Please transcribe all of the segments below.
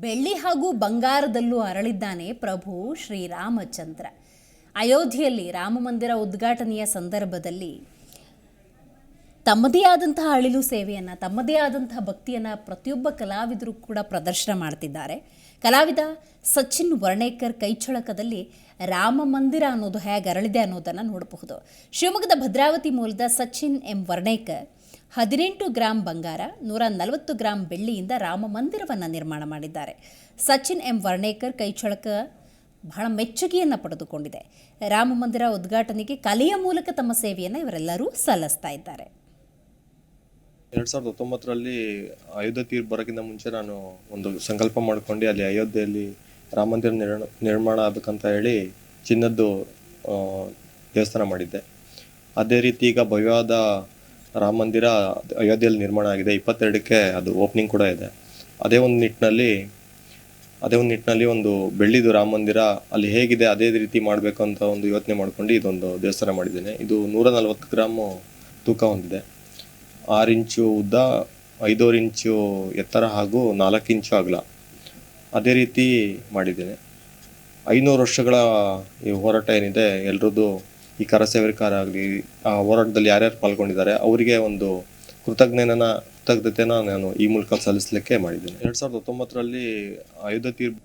ಬೆಳ್ಳಿ ಹಾಗೂ ಬಂಗಾರದಲ್ಲೂ ಅರಳಿದ್ದಾನೆ ಪ್ರಭು ಶ್ರೀರಾಮಚಂದ್ರ. ಅಯೋಧ್ಯೆಯಲ್ಲಿ ರಾಮ ಮಂದಿರ ಉದ್ಘಾಟನೆಯ ಸಂದರ್ಭದಲ್ಲಿ ತಮ್ಮದೇ ಆದಂತಹ ಅಳಿಲು ಸೇವೆಯನ್ನು, ತಮ್ಮದೇ ಆದಂತಹ ಭಕ್ತಿಯನ್ನು ಪ್ರತಿಯೊಬ್ಬ ಕಲಾವಿದರು ಕೂಡ ಪ್ರದರ್ಶನ ಮಾಡ್ತಿದ್ದಾರೆ. ಕಲಾವಿದ ಸಚಿನ್ ವರ್ಣೇಕರ್ ಕೈಚಳಕದಲ್ಲಿ ರಾಮ ಮಂದಿರ ಅನ್ನೋದು ಹೇಗೆ ಅರಳಿದೆ ಅನ್ನೋದನ್ನು ನೋಡಬಹುದು. ಶಿವಮೊಗ್ಗದ ಭದ್ರಾವತಿ ಮೂಲದ ಸಚಿನ್ ಎಂ ವರ್ಣೇಕರ್ ಹದಿನೆಂಟು ಗ್ರಾಂ ಬಂಗಾರ, ನೂರ ನಲವತ್ತು ಗ್ರಾಂ ಬೆಳ್ಳಿಯಿಂದ ರಾಮ ಮಂದಿರವನ್ನು ನಿರ್ಮಾಣ ಮಾಡಿದ್ದಾರೆ. ಸಚಿನ್ ಎಂ ವರ್ಣೇಕರ್ ಕೈಚಳಕ ಬಹಳ ಮೆಚ್ಚುಗೆಯನ್ನು ಪಡೆದುಕೊಂಡಿದೆ. ರಾಮ ಮಂದಿರ ಉದ್ಘಾಟನೆಗೆ ಕಲೆಯ ಮೂಲಕ ತಮ್ಮ ಸೇವೆಯನ್ನು ಇವರೆಲ್ಲರೂ ಸಲ್ಲಿಸ್ತಾ ಇದ್ದಾರೆ. ಎರಡು ಸಾವಿರದ ಹತ್ತೊಂಬತ್ತರಲ್ಲಿ ಅಯೋಧ್ಯೆ ತೀರ್ಪು ಬರೋಕ್ಕಿಂತ ಮುಂಚೆ ನಾನು ಒಂದು ಸಂಕಲ್ಪ ಮಾಡ್ಕೊಂಡು ಅಲ್ಲಿ ಅಯೋಧ್ಯೆಯಲ್ಲಿ ರಾಮ ಮಂದಿರ ನಿರ್ಮಾಣ ಆಗಬೇಕಂತ ಹೇಳಿ ಚಿನ್ನದ್ದು ದೇವಸ್ಥಾನ ಮಾಡಿದ್ದೆ. ಅದೇ ರೀತಿ ಈಗ ಭವ್ಯವಾದ ರಾಮ ಮಂದಿರ ಅಯೋಧ್ಯೆಯಲ್ಲಿ ನಿರ್ಮಾಣ ಆಗಿದೆ. ಇಪ್ಪತ್ತೆರಡಕ್ಕೆ ಅದು ಓಪನಿಂಗ್ ಕೂಡ ಇದೆ. ಅದೇ ಒಂದು ನಿಟ್ಟಿನಲ್ಲಿ ಅದೇ ಒಂದು ನಿಟ್ಟಿನಲ್ಲಿ ಒಂದು ಬೆಳ್ಳಿದು ರಾಮ ಮಂದಿರ ಅಲ್ಲಿ ಹೇಗಿದೆ, ಅದೇ ರೀತಿ ಮಾಡಬೇಕು ಅಂತ ಒಂದು ಯೋಚನೆ ಮಾಡ್ಕೊಂಡು ಇದೊಂದು ದೇವಸ್ಥಾನ ಮಾಡಿದ್ದೇನೆ. ಇದು ನೂರ ನಲವತ್ತು ಗ್ರಾಮು ತೂಕ ಹೊಂದಿದೆ. ಆರು ಇಂಚು ಉದ್ದ ಐದೂರು ಇಂಚು ಎತ್ತರ ಹಾಗೂ ನಾಲ್ಕು ಇಂಚು ಅಗಲ. ಅದೇ ರೀತಿ ಮಾಡಿದ್ದೇನೆ. ಐನೂರು ವರ್ಷಗಳ ಈ ಹೋರಾಟ ಏನಿದೆ, ಎಲ್ರದ್ದು ಈ ಕರಸೇವರಿಕಾರ ಆಗಲಿ ಆ ಹೋರಾಟದಲ್ಲಿ ಯಾರ್ಯಾರು ಪಾಲ್ಗೊಂಡಿದ್ದಾರೆ, ಅವರಿಗೆ ಒಂದು ಕೃತಜ್ಞನ ಕೃತಜ್ಞತೆನ ನಾನು ಈ ಮೂಲಕ ಸಲ್ಲಿಸಲಿಕ್ಕೆ ಮಾಡಿದ್ದೇನೆ. ಎರಡು ಸಾವಿರದ ಹತ್ತೊಂಬತ್ತರಲ್ಲಿ ಅಯೋಧ್ಯೆ ತೀರ್ಪು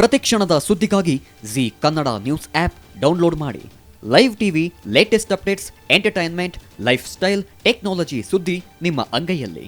ಪ್ರತಿಕ್ಷಣದ ಸುದ್ದಿಗಾಗಿ Zee Kannada news app download ಮಾಡಿ. Live TV latest updates entertainment lifestyle technology ಸುದ್ದಿ ನಿಮ್ಮ ಅಂಗೈಯಲ್ಲಿ.